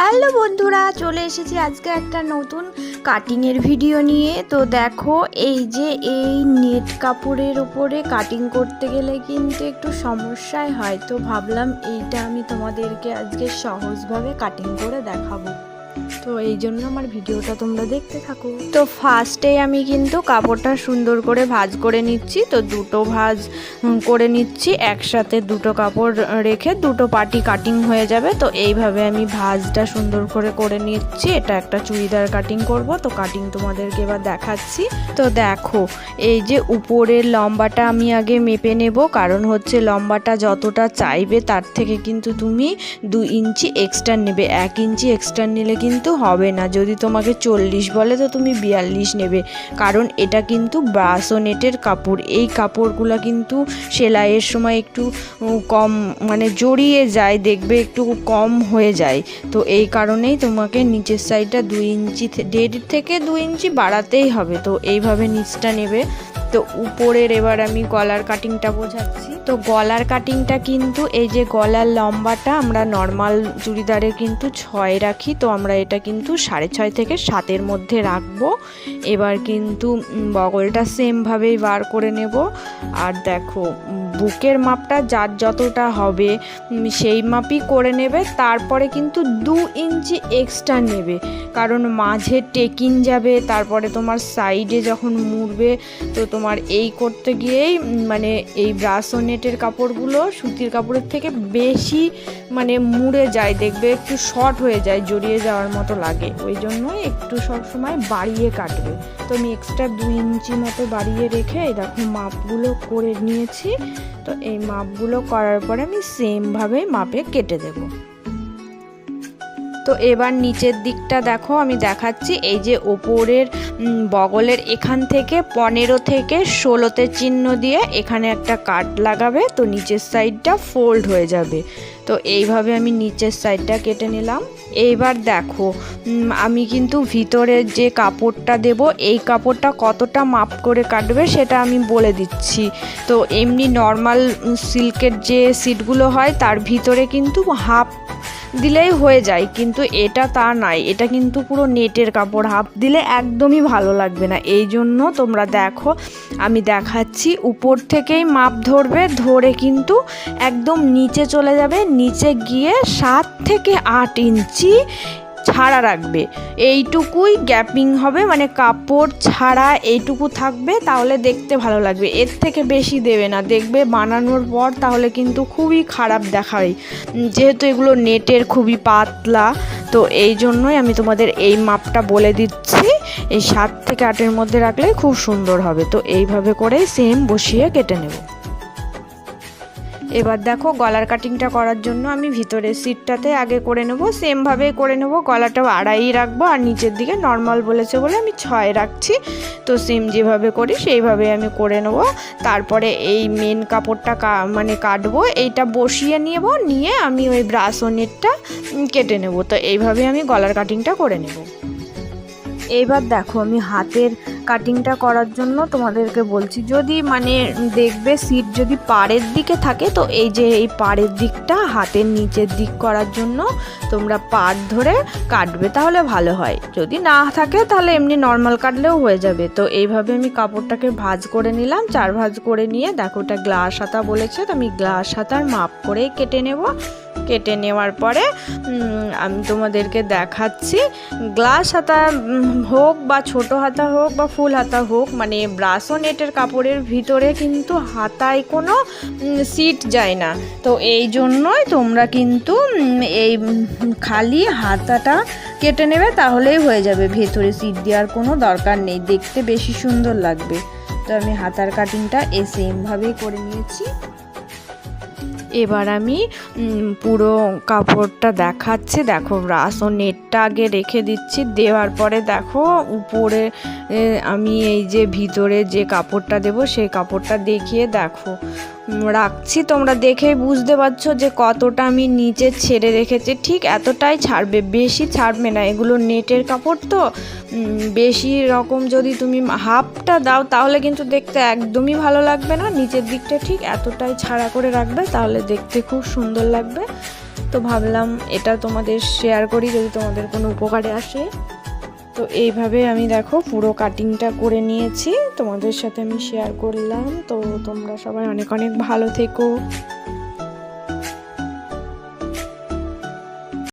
Hello বন্ধুরা, চলে এসেছি আজকে একটা নতুন কাটিংয়ের ভিডিও নিয়ে। তো দেখো, এই যে এই নেট কাপড়ের উপরে কাটিং করতে গেলে কিন্তু একটু সমস্যায় হয়। তো ভাবলাম এইটা আমি তোমাদেরকে আজকে সহজভাবে কাটিং করে দেখাবো। তো এই জন্য আমার ভিডিওটা তোমরা দেখতে থাকো। তো ফার্স্টে আমি কিন্তু কাপড়টা সুন্দর করে ভাজ করে নিচ্ছি, তো দুটো ভাজ করে নিচ্ছি। একসাথে দুটো কাপড় রেখে দুটো পাটি কাটিং হয়ে যাবে, তো এইভাবে আমি ভাজটা সুন্দর করে করে নিচ্ছি। এটা একটা চুড়িদার কাটিং করব, তো কাটিং তোমাদেরকে এবার দেখাচ্ছি। তো দেখো, এই যে উপরের লম্বাটা আমি আগে মেপে নেব, কারণ হচ্ছে লম্বাটা যতটা চাইবে তার থেকে কিন্তু তুমি দু ইঞ্চি এক্সট্রা নেবে। এক ইঞ্চি এক্সট্রা নিলে কিন্তু হবে না। যদি তোমাকে চল্লিশ বলে, তো তুমি বিয়াল্লিশ নেবে। কারণ এটা কিন্তু ব্রাসোনেটের কাপড়। এই কাপড়গুলো কিন্তু সেলাইয়ের সময় একটু কম মানে জড়িয়ে যায়, দেখবে একটু কম হয়ে যায়। তো এই কারণেই তোমাকে নিচের সাইডটা দুই ইঞ্চি দেড় থেকে দু ইঞ্চি বাড়াতেই হবে। তো এইভাবে নিচটা নেবে। তো উপরের এবার আমি গলার কাটিংটা বোঝাচ্ছি। তো গলার কাটিংটা কিন্তু এই যে গলার লম্বাটা আমরা নর্মাল চুড়িদারে কিন্তু ছয় রাখি, তো আমরা এটা কিন্তু সাড়ে ছয় থেকে সাতের মধ্যে রাখব। এবার কিন্তু বগলটা সেমভাবেই বার করে নেব। আর দেখো বুকের মাপটা যার যতটা হবে সেই মাপই করে নেবে। তারপরে কিন্তু দু ইঞ্চি এক্সট্রা নেবে। কারণ মাঝে টেকিন যাবে, তারপরে তোমার সাইডে যখন মুড়বে, তো তোমার এই করতে গিয়েই মানে এই ব্রাসোনেটের কাপড়গুলো সুতির কাপড়ের থেকে বেশি মানে মুড়ে যায়, দেখবে একটু শর্ট হয়ে যায়, জড়িয়ে যাওয়ার মতো লাগে। ওই জন্য একটু সব সময় বাড়িয়ে কাটবে। তো আমি এক্সট্রা দু ইঞ্চি মতো বাড়িয়ে রেখে এরকম মাপগুলো করে নিয়েছি। তো এই মাপগুলো করার পরে আমি সেমভাবে মাপে কেটে দেবো। তো এবার নিচের দিকটা দেখো, আমি দেখাচ্ছি। এই যে ওপরের বগলের এখান থেকে পনেরো থেকে ষোলোতে চিহ্ন দিয়ে এখানে একটা কাট লাগাবে, তো নিচের সাইডটা ফোল্ড হয়ে যাবে। তো এইভাবে আমি নিচের সাইডটা কেটে নিলাম। এইবার দেখো আমি কিন্তু ভিতরের যে কাপড়টা দেব, এই কাপড়টা কতটা মাপ করে কাটবে সেটা আমি বলে দিচ্ছি। তো এমনি নর্মাল সিল্কের যে সিটগুলো হয়, তার ভিতরে কিন্তু হাফ দিলেই হয়ে যায়, কিন্তু এটা তা নাই। এটা কিন্তু পুরো নেটের কাপড়, হাফ দিলে একদমই ভালো লাগবে না। এই জন্য তোমরা দেখো, আমি দেখাচ্ছি, উপর থেকেই মাপ ধরবে, ধরে কিন্তু একদম নিচে চলে যাবে। নিচে গিয়ে সাত থেকে আট ইঞ্চি ছাড়া রাখবে। এইটুকুই গ্যাপিং হবে মানে কাপড় ছাড়া এইটুকু থাকবে, তাহলে দেখতে ভালো লাগবে। এর থেকে বেশি দেবে না, দেখবে বানানোর পর তাহলে কিন্তু খুবই খারাপ দেখায়। যেহেতু এগুলো নেটের খুবই পাতলা, তো এই জন্যই আমি তোমাদের এই মাপটা বলে দিচ্ছি। এই সাত থেকে আটের মধ্যে রাখলে খুব সুন্দর হবে। তো এইভাবে করেই সেম বসিয়ে কেটে নেব। এবার দেখো গলার কাটিংটা করার জন্য আমি ভিতরের সিটটাতে আগে করে নেব সেমভাবে করে নেব। গলাটাও আড়াই রাখব আর নিচের দিকে নর্মাল বলেছে বলে আমি ছয় রাখছি। তো সেম যেভাবে করি সেইভাবে আমি করে নেব। তারপরে এই মেন কাপড়টা মানে কাটবো, এইটা বসিয়ে নেব নিয়ে আমি ওই ব্রাসনেটটা কেটে নেব। তো এইভাবে আমি গলার কাটিংটা করে নেব। এইবার দেখো, আমি হাতের কাটিংটা করার জন্য তোমাদেরকে বলছি, যদি মানে দেখবে সিট যদি পাড়ের দিকে থাকে, তো এই যে এই পাড়ের দিকটা হাতের নিচের দিক করার জন্য তোমরা পাড় ধরে কাটবে, তাহলে ভালো হয়। যদি না থাকে, তাহলে এমনি নর্মাল কাটলেও হয়ে যাবে। তো এইভাবে আমি কাপড়টাকে ভাজ করে নিলাম, চার ভাঁজ করে নিয়ে, দেখো ওটা গ্লাস হাতা বলেছে, তো আমি গ্লাস হাতার মাপ করেই কেটে নেব। কেটে নেওয়ার পরে আমি তোমাদেরকে দেখাচ্ছি। গ্লাস হাতা হোক বা ছোট হাতা হোক বা ফুল হাতা হোক মানে ব্রাসো নেটের কাপড়ের ভিতরে কিন্তু হাতায় কোনো সিট যায় না। তো এই জন্যই তোমরা কিন্তু এই খালি হাতাটা কেটে নেবে, তাহলেই হয়ে যাবে। ভেতরে সিট দেওয়ার কোনো দরকার নেই। দেখতে বেশি সুন্দর লাগবে। তো আমি হাতার কাটিংটা এ সেমভাবেই করে নিয়েছি। এবার আমি পুরো কাপড়টা দেখাচ্ছি। দেখো ব্রাশ ও নেটটা আগে রেখে দিচ্ছি। দেওয়ার পরে দেখো, উপরে আমি এই যে ভিতরে যে কাপড়টা দেব, সেই কাপড়টা দেখিয়ে দেখো। রাখছি। তোমরা দেখেই বুঝতে পারছ যে কতটা আমি নিচে ছেড়ে রেখেছি। ঠিক এতটাই ছাড়বে, বেশি ছাড়বে না। এগুলো নেটের কাপড় তো। বেশি রকম যদি তুমি হাফটা দাও, তাহলে কিন্তু দেখতে একদমই ভালো লাগবে না। নিচের দিকটা ঠিক এতটাই ছাড়া করে রাখবে, তাহলে দেখতে খুব সুন্দর লাগবে। তো ভাবলাম এটা তোমাদের শেয়ার করি, যদি তোমাদের কোনো উপকারে আসে। তো এইভাবে আমি দেখো পুরো কাটিংটা করে নিয়েছি। তোমাদের সাথে আমি শেয়ার করলাম। তো তোমরা সবাই অনেক অনেক ভালো থেকো।